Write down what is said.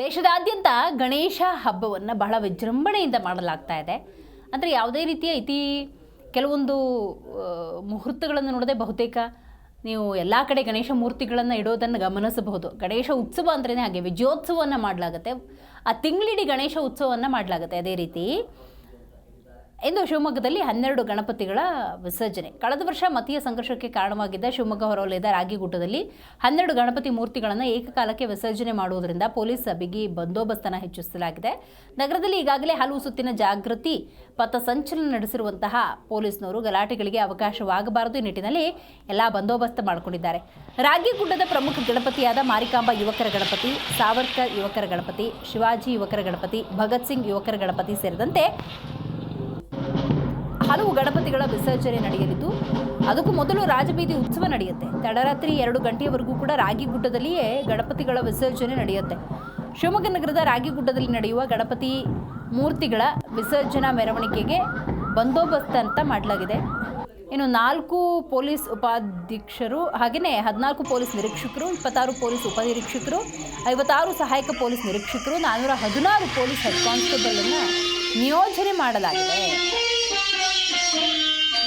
ದೇಶದಾದ್ಯಂತ ಗಣೇಶ ಹಬ್ಬವನ್ನು ಬಹಳ ವಿಜೃಂಭಣೆಯಿಂದ ಮಾಡಲಾಗ್ತಾ ಇದೆ. ಅಂದರೆ ಯಾವುದೇ ರೀತಿಯ ಇತಿ ಕೆಲವೊಂದು ಮುಹೂರ್ತಗಳನ್ನು ನೋಡದೆ ಬಹುತೇಕ ನೀವು ಎಲ್ಲ ಕಡೆ ಗಣೇಶ ಮೂರ್ತಿಗಳನ್ನು ಇಡೋದನ್ನು ಗಮನಿಸಬಹುದು. ಗಣೇಶ ಉತ್ಸವ ಅಂದ್ರೇ ಹಾಗೆ ವಿಜಯೋತ್ಸವವನ್ನು ಮಾಡಲಾಗುತ್ತೆ. ಆ ತಿಂಗಳಿಡೀ ಗಣೇಶ ಉತ್ಸವವನ್ನು ಮಾಡಲಾಗುತ್ತೆ ಅದೇ ರೀತಿ. ಇಂದು ಶಿವಮೊಗ್ಗದಲ್ಲಿ ಹನ್ನೆರಡು ಗಣಪತಿಗಳ ವಿಸರ್ಜನೆ. ಕಳೆದ ವರ್ಷ ಮತೀಯ ಸಂಘರ್ಷಕ್ಕೆ ಕಾರಣವಾಗಿದ್ದ ಶಿವಮೊಗ್ಗ ಹೊರವಲಯದ ರಾಗಿಗೂಟದಲ್ಲಿ ಹನ್ನೆರಡು ಗಣಪತಿ ಮೂರ್ತಿಗಳನ್ನು ಏಕಕಾಲಕ್ಕೆ ವಿಸರ್ಜನೆ ಮಾಡುವುದರಿಂದ ಪೊಲೀಸ್ ಬಿಗಿ ಬಂದೋಬಸ್ತನ ಹೆಚ್ಚಿಸಲಾಗಿದೆ. ನಗರದಲ್ಲಿ ಈಗಾಗಲೇ ಹಲವು ಸುತ್ತಿನ ಜಾಗೃತಿ ಪಥಸಂಚಲನ ನಡೆಸಿರುವಂತಹ ಪೊಲೀಸ್ನವರು ಗಲಾಟೆಗಳಿಗೆ ಅವಕಾಶವಾಗಬಾರದು ಈ ನಿಟ್ಟಿನಲ್ಲಿ ಎಲ್ಲ ಬಂದೋಬಸ್ತ್ ಮಾಡಿಕೊಂಡಿದ್ದಾರೆ. ರಾಗಿಗುಡ್ಡದ ಪ್ರಮುಖ ಗಣಪತಿಯಾದ ಮಾರಿಕಾಂಬ ಯುವಕರ ಗಣಪತಿ, ಸಾವರ್ಕರ್ ಯುವಕರ ಗಣಪತಿ, ಶಿವಾಜಿ ಯುವಕರ ಗಣಪತಿ, ಭಗತ್ ಸಿಂಗ್ ಯುವಕರ ಗಣಪತಿ ಸೇರಿದಂತೆ ಹಲವು ಗಣಪತಿಗಳ ವಿಸರ್ಜನೆ ನಡೆಯಲಿದ್ದು, ಅದಕ್ಕೂ ಮೊದಲು ರಾಜಬೀದಿ ಉತ್ಸವ ನಡೆಯುತ್ತೆ. ತಡರಾತ್ರಿ ಎರಡು ಗಂಟೆಯವರೆಗೂ ಕೂಡ ರಾಗಿಗುಡ್ಡದಲ್ಲಿಯೇ ಗಣಪತಿಗಳ ವಿಸರ್ಜನೆ ನಡೆಯುತ್ತೆ. ಶಿವಮೊಗ್ಗ ನಗರದ ರಾಗಿಗುಡ್ಡದಲ್ಲಿ ನಡೆಯುವ ಗಣಪತಿ ಮೂರ್ತಿಗಳ ವಿಸರ್ಜನಾ ಮೆರವಣಿಗೆಗೆ ಬಂದೋಬಸ್ತ್ ಅಂತ ಮಾಡಲಾಗಿದೆ. ಇನ್ನು ನಾಲ್ಕು ಪೊಲೀಸ್ ಉಪಾಧ್ಯಕ್ಷರು ಹಾಗೆಯೇ ಹದಿನಾಲ್ಕು ಪೊಲೀಸ್ ನಿರೀಕ್ಷಕರು, ಇಪ್ಪತ್ತಾರು ಪೊಲೀಸ್ ಉಪನಿರೀಕ್ಷಕರು, ಐವತ್ತಾರು ಸಹಾಯಕ ಪೊಲೀಸ್ ನಿರೀಕ್ಷಕರು ನಾನ್ನೂರ ಹದಿನಾರು ಪೊಲೀಸ್ ಹೆಡ್ ಕಾನ್ಸ್ಟೇಬಲ್ ಅನ್ನು ನಿಯೋಜನೆ ಮಾಡಲಾಗಿದೆ.